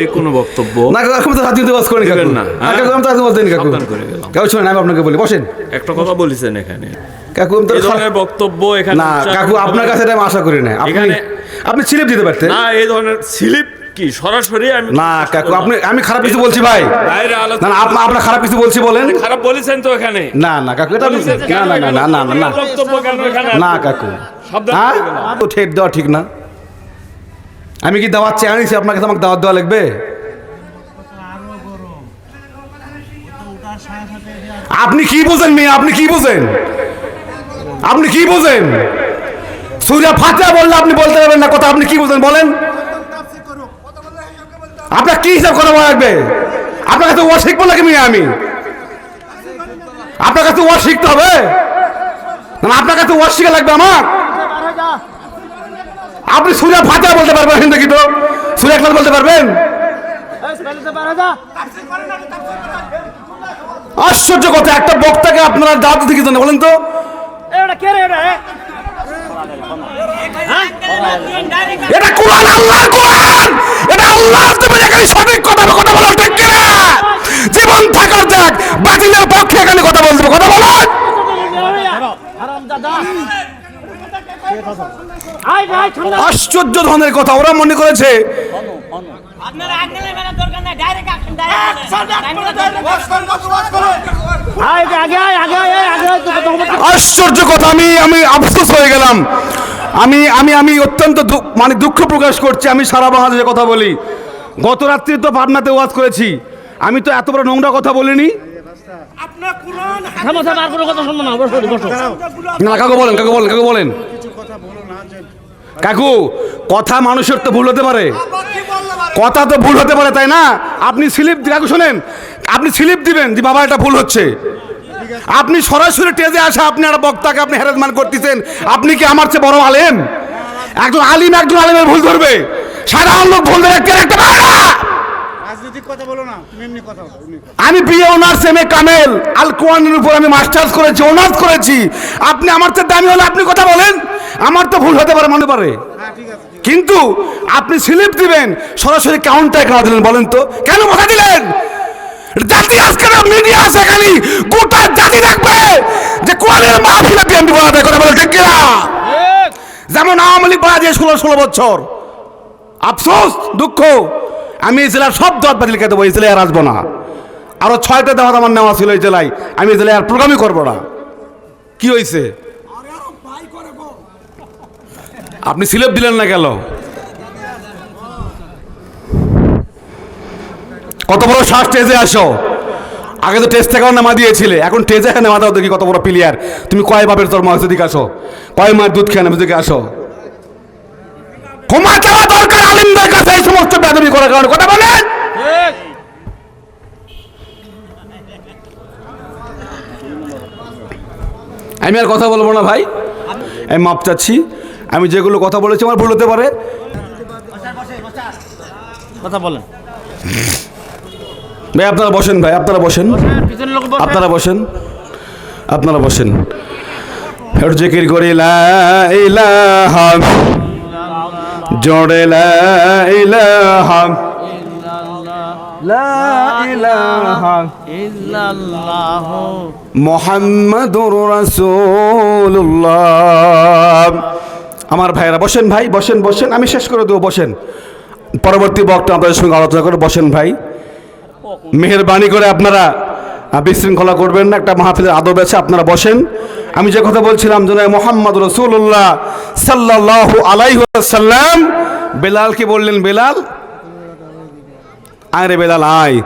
যে কোনো বক্তব্য না এখন তো রাজনীতি বাস করেন কাকু। না, না? কাকু আমি তো রাজনীতি বাস দেন কাকু। করে গেলাম। কাকু শোনেন আমি আপনাকে বলি বসেন। একটা কথা বলেছেন এখানে। কাকু আমি তো বক্তব্য এখানে না কাকু আপনার কাছে আমি আশা করি না। আপনি স্লিপ দিতে পারতেন। না এই ধরনের স্লিপ কি? সরাসরি আমি না কাকু আপনি আমি খারাপ কিছু বলছি ভাই। না না আপনি আপনার খারাপ কিছু বলছি বলেন। খারাপ বলেছেন তো এখানে। না না কাকু এটা না না না না না না না কাকু। সাবধান হ্যাঁ। তো ঠেট দেওয়া ঠিক না। আমি কি দাওয়াত চেয়ে আনিছি? আপনার কাছে আমাকে দাওয়াত দেওয়া লাগবে? আপনি কি বোঝেন মেয়ে? আপনি কি বোঝেন? আপনি কি বোঝেন? সূর্য ফাটা বললে আপনি বলতে পারবেন না কথা। আপনি কি বোঝেন? বলেন। আপনার কি হিসাব বলা লাগবে আপনার কাছে ওয়া শিখব নাকি মেয়ে আমি? আপনার কাছে ওয়া শিখতে হবে? আপনার কাছে ওয়া শিখা লাগবে আমার? আপনি সূর্য ফাটা বলতে পারবেন নাকি তো সূর্য একলাস বলতে পারবেন? আশ্চর্য কথা একটা বক্তাকে আপনারা দাঁত দিকে জানে বলেন তো। এটা কোরআন আল্লাহর কোরআন! এটা আল্লাহ তুমি এখানে সঠিক কথা কথা বলো ঠিক কিনা? জীবন থাকার যাক বাতিলের পক্ষে এখানে কথা বলতে কথা বলো আশ্চর্য ধনের কথা ওরা মনে করেছে। আপনারা আগে নেবেন দরকার নাই ডাইরেক্ট আসেন ডাইরেক্ট আশ্চর্য কথা আমি আমি আফসোস হয়ে গেলাম। আমি আমি আমি অত্যন্ত মানে দুঃখ প্রকাশ করছি আমি সারা বাংলাদেশে কথা বলি। গত রাত্রি তো পাটনাতে ওয়াজ করেছি। আমি তো এত বড় নোংরা কথা বলিনি। না কাকু বলেন কাকু বলেন কাকু বলেন। কাকু কথা মানুষের তো ভুল হতে পারে। কথা তো ভুল হতে পারে তাই না? আপনি স্লিপ কাকু শোনেন আপনি স্লিপ দিবেন যে বাবা এটা ভুল হচ্ছে। আপনি সরাসরি টেজে আসা আপনি একটা বক্তাকে আপনি হ্যারাসমেন্ট করতেছেন আপনি কি আমার চেয়ে বড় আলেম? একজন আলিম একজন আলিমের ভুল ধরবে। সাধারণ লোক ভুল ধরে একটা পারে না? আমি বিএ অনার্স এম এ কামেল আল কোরআনের উপর আমি মাস্টার্স করেছি অনার্স করেছি। আপনি আমার চেয়ে দামি হলে আপনি কথা বলেন। আমার তো ভুল হতে পারে মনে পারে হ্যাঁ কিন্তু আপনি স্লিপ দিবেন সরাসরি কাউন্টার কেন দিলেন বলেন তো। কেন কথা দিলেন? জাতি আজকে মিডিয়া আছে খালি। গোটা জাতি দেখবে যে কোরআনের মাহফিলে বিএনপি বলা কথা বলে ঠিক কিনা? যেমন আওয়ামী লীগ বলা যায় ষোলো ষোলো বছর। আফসোস দুঃখ। আমি এই জেলার সব দর বাতিল দেবো এই জেলায় আর আসব না। আরও ছয়টা দেওয়া আমার নেওয়া ছিল এই জেলায়। আমি এই জেলায় আর প্রোগ্রামই করব না। কি হয়েছে আপনি সিলেপ দিলেন না গেল কত বড় শ্বাস টেজে আসো। আগে তো টেস্ট থেকেও নামা দিয়েছিলে, এখন টেজে এখানে নামা দাও দেখি কত বড় প্লেয়ার তুমি কয় বাপের তোর মাছ দিকে আসো। কয় মায়ের দুধ খেয়ে দিকে আসো। ক্ষমা চাওয়া দরকার আলিমদের কাছে, এই সমস্ত বেদবি করার কারণে। কথা বলেন। আমি আর কথা বলব না ভাই। আমি মাপ চাচ্ছি। আমি যেগুলো কথা বলেছি আমার ভুল হতে পারে। কথা বলেন। ভাই আপনারা বসেন ভাই আপনারা বসেন। আপনারা বসেন আপনারা বসেন। একটু জিকির করি লা ইলাহা জোড়ে লা ইলাহা লা ইলাহা ইল্লাল্লাহ। মোহাম্মদুর রাসূলুল্লাহ। আমার ভাইরা বসেন ভাই, বসেন বসেন, আমি শেষ করে দেবো, বসেন। পরবর্তী বক্তা আপনাদের সঙ্গে আলোচনা করে বসেন ভাই। মেহরবানি করে আপনারা বিশৃঙ্খলা করবেন না, একটা মাহফিলের আদব আছে, আপনারা বসেন। আমি যে কথা বলছিলাম যে মোহাম্মদ রসুল্লাহ সাল্লাহ আলাইসাল্লাম বেলালকে বললেন, বেলাল? আয় রে বেলাল, আয়।